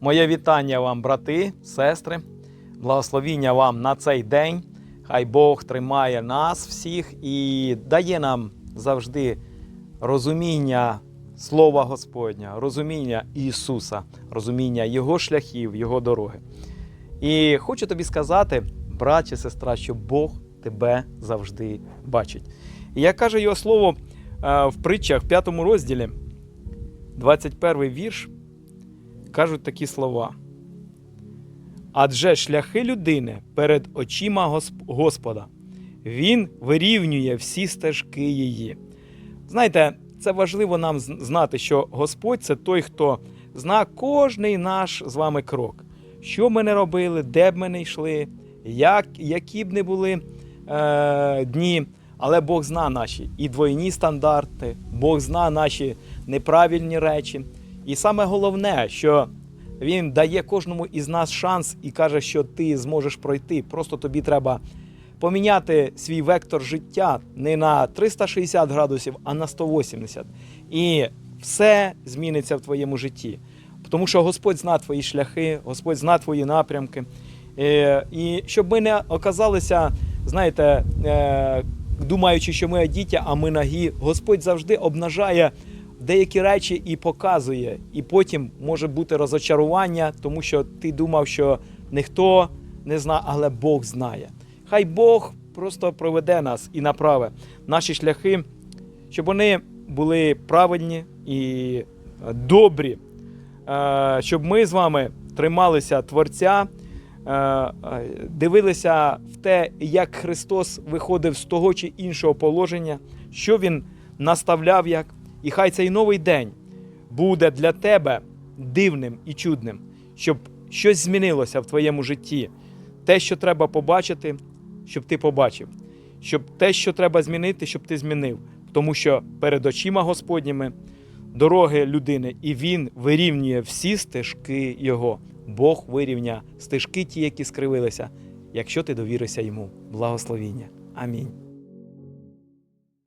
Моє вітання вам, брати, сестри, благословіння вам на цей день. Хай Бог тримає нас всіх і дає нам завжди розуміння Слова Господня, розуміння Ісуса, розуміння Його шляхів, Його дороги. І хочу тобі сказати, брат чи сестра, що Бог тебе завжди бачить. І як каже його слово е, в притчах, в п'ятому розділі, 21 вірш, кажуть такі слова. Адже шляхи людини перед очима Госп- Господа, Він вирівнює всі стежки її. Знаєте, це важливо нам знати, що Господь це той, хто зна кожний наш з вами крок. Що ми не робили, де б ми не йшли, як, які б не були е, дні. Але Бог зна наші і двойні стандарти, Бог зна наші неправильні речі. І саме головне, що Він дає кожному із нас шанс і каже, що ти зможеш пройти. Просто тобі треба поміняти свій вектор життя не на 360 градусів, а на 180. І все зміниться в твоєму житті. Тому що Господь зна твої шляхи, Господь зна твої напрямки. Е, І щоб ми не оказалися, знаєте, е, думаючи, що ми діти, а ми нагі, Господь завжди обнажає деякі речі і показує. І потім може бути розочарування, тому що ти думав, що ніхто не знає, але Бог знає. Хай Бог просто проведе нас і направе наші шляхи, щоб вони були правильні і е, добрі, Е, щоб ми з вами трималися Творця, е, дивилися в те, як Христос виходив з того чи іншого положення, що Він наставляв як. І хай цей новий день буде для тебе дивним і чудним, щоб щось змінилося в твоєму житті. Те, що треба побачити, щоб ти побачив, щоб те, що треба змінити, щоб ти змінив. Тому що перед очима Господніми дороги людини, і він вирівнює всі стежки його. Бог вирівня стежки ті, які скривилися, якщо ти довіришся йому. Благословіння. Амінь.